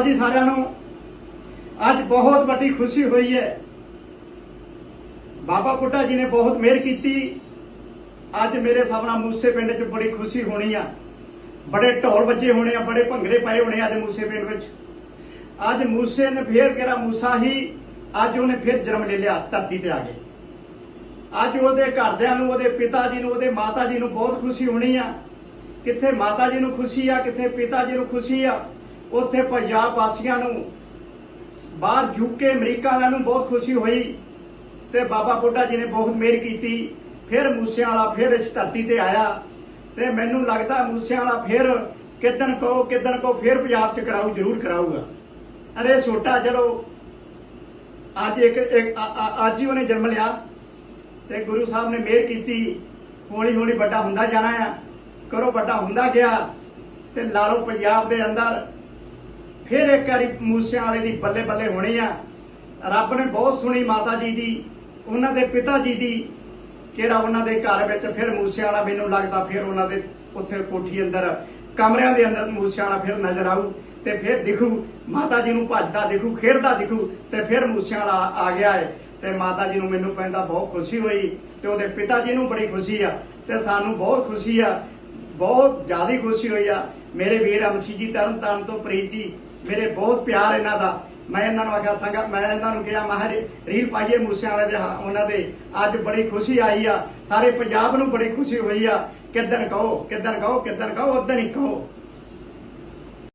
ਅਕਾਲ ਜੀ ਸਾਰਿਆਂ ਨੂੰ। ਅੱਜ ਬਹੁਤ ਵੱਡੀ ਖੁਸ਼ੀ ਹੋਈ ਹੈ। ਬਾਬਾ ਬੁੱਢਾ ਜੀ ਨੇ ਬਹੁਤ ਮਿਹਰ ਕੀਤੀ। ਅੱਜ ਮੇਰੇ ਸਾਹਮਣੇ ਮੂਸੇ ਪਿੰਡ 'ਚ ਬੜੀ ਖੁਸ਼ੀ ਹੋਣੀ ਆ। ਬੜੇ ਢੋਲ ਵੱਜੇ ਹੋਣੇ ਆ, ਬੜੇ ਭੰਗੜੇ ਪਏ ਹੋਣੇ ਆ ਅੱਜ ਮੂਸੇ ਪਿੰਡ ਵਿੱਚ। ਅੱਜ ਮੂਸੇ ਨੇ ਫੇਰ ਕਿਹੜਾ ਮੂਸਾ ਹੀ, ਅੱਜ ਉਹਨੇ ਫਿਰ ਜਨਮ ਲੈ ਲਿਆ, ਧਰਤੀ ਤੇ ਆ ਕੇ ਅੱਜ ਉਹਦੇ ਘਰਦਿਆਂ ਨੂੰ, ਉਹਦੇ ਪਿਤਾ ਜੀ ਨੂੰ, ਉਹਦੇ ਮਾਤਾ ਜੀ ਨੂੰ ਬਹੁਤ ਖੁਸ਼ੀ ਹੋਣੀ ਆ। ਕਿੱਥੇ ਮਾਤਾ ਜੀ ਨੂੰ ਖੁਸ਼ੀ ਆ, ਕਿੱਥੇ ਪਿਤਾ ਜੀ ਨੂੰ ਖੁਸ਼ੀ ਆ। ਉੱਥੇ ਪੰਜਾਬ ਵਾਸੀਆਂ ਨੂੰ, ਬਾਹਰ ਯੂਕੇ ਅਮਰੀਕਾ ਵਾਲਿਆਂ ਨੂੰ ਬਹੁਤ ਖੁਸ਼ੀ ਹੋਈ ਤੇ ਬਾਬਾ ਬੁੱਢਾ ਜੀ ਨੇ ਬਹੁਤ ਮਿਹਰ ਕੀਤੀ। ਫਿਰ ਮੂਸਿਆਂ ਵਾਲਾ ਫਿਰ ਇਸ ਧਰਤੀ ਤੇ ਆਇਆ ਤੇ ਮੈਨੂੰ ਲੱਗਦਾ ਮੂਸਿਆਂ ਵਾਲਾ ਫਿਰ ਕਿਦਨ ਕੋ ਕਿਦਨ ਕੋ ਫਿਰ ਪੰਜਾਬ ਚ ਕਰਾਊ, ਜ਼ਰੂਰ ਕਰਾਊਗਾ। ਅਰੇ ਛੋਟਾ ਚਲੋ, ਅੱਜ ਇੱਕ ਅੱਜ ਹੀ ਉਹਨੇ ਜਨਮ ਲਿਆ ਤੇ ਗੁਰੂ ਸਾਹਿਬ ਨੇ ਮਿਹਰ ਕੀਤੀ। ਹੌਲੀ ਹੌਲੀ ਵੱਡਾ ਹੁੰਦਾ ਜਾਣਾ ਆ ਕਰੋ ਵੱਡਾ ਹੁੰਦਾ ਗਿਆ ਤੇ ਲਓ ਪੰਜਾਬ ਦੇ ਅੰਦਰ ਫਿਰ ਇੱਕ ਵਾਰੀ ਮੂਸਿਆਂ ਵਾਲੇ ਦੀ ਬੱਲੇ ਬੱਲੇ ਹੋਣੀ ਆ। ਰੱਬ ਨੇ ਬਹੁਤ ਸੁਣੀ ਮਾਤਾ ਜੀ ਦੀ, ਉਹਨਾਂ ਦੇ ਪਿਤਾ ਜੀ ਦੀ ਕਿਹੜਾ ਉਹਨਾਂ ਦੇ ਘਰ ਵਿੱਚ ਫਿਰ ਮੂਸਿਆਂ ਵਾਲਾ ਮੈਨੂੰ ਲੱਗਦਾ ਫਿਰ ਉਹਨਾਂ ਦੇ ਉੱਥੇ ਕੋਠੀ ਅੰਦਰ, ਕਮਰਿਆਂ ਦੇ ਅੰਦਰ ਮੂਸਿਆਂ ਵਾਲਾ ਫਿਰ ਨਜ਼ਰ ਆਊ ਤੇ ਫਿਰ ਦਿਖੂ, ਮਾਤਾ ਜੀ ਨੂੰ ਭੱਜਦਾ ਦਿਖੂ, ਖੇਡਦਾ ਦਿਖੂ ਤੇ ਫਿਰ ਮੂਸਿਆਂ ਵਾਲਾ ਆ ਗਿਆ ਹੈ ਤੇ ਮਾਤਾ ਜੀ ਨੂੰ ਮੈਨੂੰ ਪੈਂਦਾ ਬਹੁਤ ਖੁਸ਼ੀ ਹੋਈ ਤੇ ਉਹਦੇ ਪਿਤਾ ਜੀ ਨੂੰ ਬੜੀ ਖੁਸ਼ੀ ਆ ਤੇ ਸਾਨੂੰ ਬਹੁਤ ਖੁਸ਼ੀ ਆ, ਬਹੁਤ ਜ਼ਿਆਦਾ ਖੁਸ਼ੀ ਹੋਈ ਆ। ਮੇਰੇ ਵੀਰ ਅਮਸੀ ਜੀ ਤਰਨ ਤਾਰਨ ਤੋਂ ਪ੍ਰੀਤ ਜੀ ਮੇਰੇ ਬਹੁਤ ਪਿਆਰ ਇਹਨਾਂ ਦਾ। ਮੈਂ ਇਹਨਾਂ ਨੂੰ ਆਖਿਆ ਸੰਗਾ ਮੈਂ ਇਹਨਾਂ ਨੂੰ ਕਿਹਾ ਮਹਾਰ ਰੀਲ ਪਾਈਏ ਮੂਸਿਆਂ ਵਾਲੇ ਦੇ ਹਾਂ, ਉਹਨਾਂ ਦੇ। ਅੱਜ ਬੜੀ ਖੁਸ਼ੀ ਆਈ ਆ। ਸਾਰੇ ਪੰਜਾਬ ਨੂੰ ਬੜੀ ਖੁਸ਼ੀ ਹੋਈ ਆ। ਕਿੱਦਣ ਕਹੋ ਕਿੱਦਣ ਕਹੋ ਕਿੱਦਣ ਕਹੋ ਉਦੋਂ ਹੀ ਕਹੋ।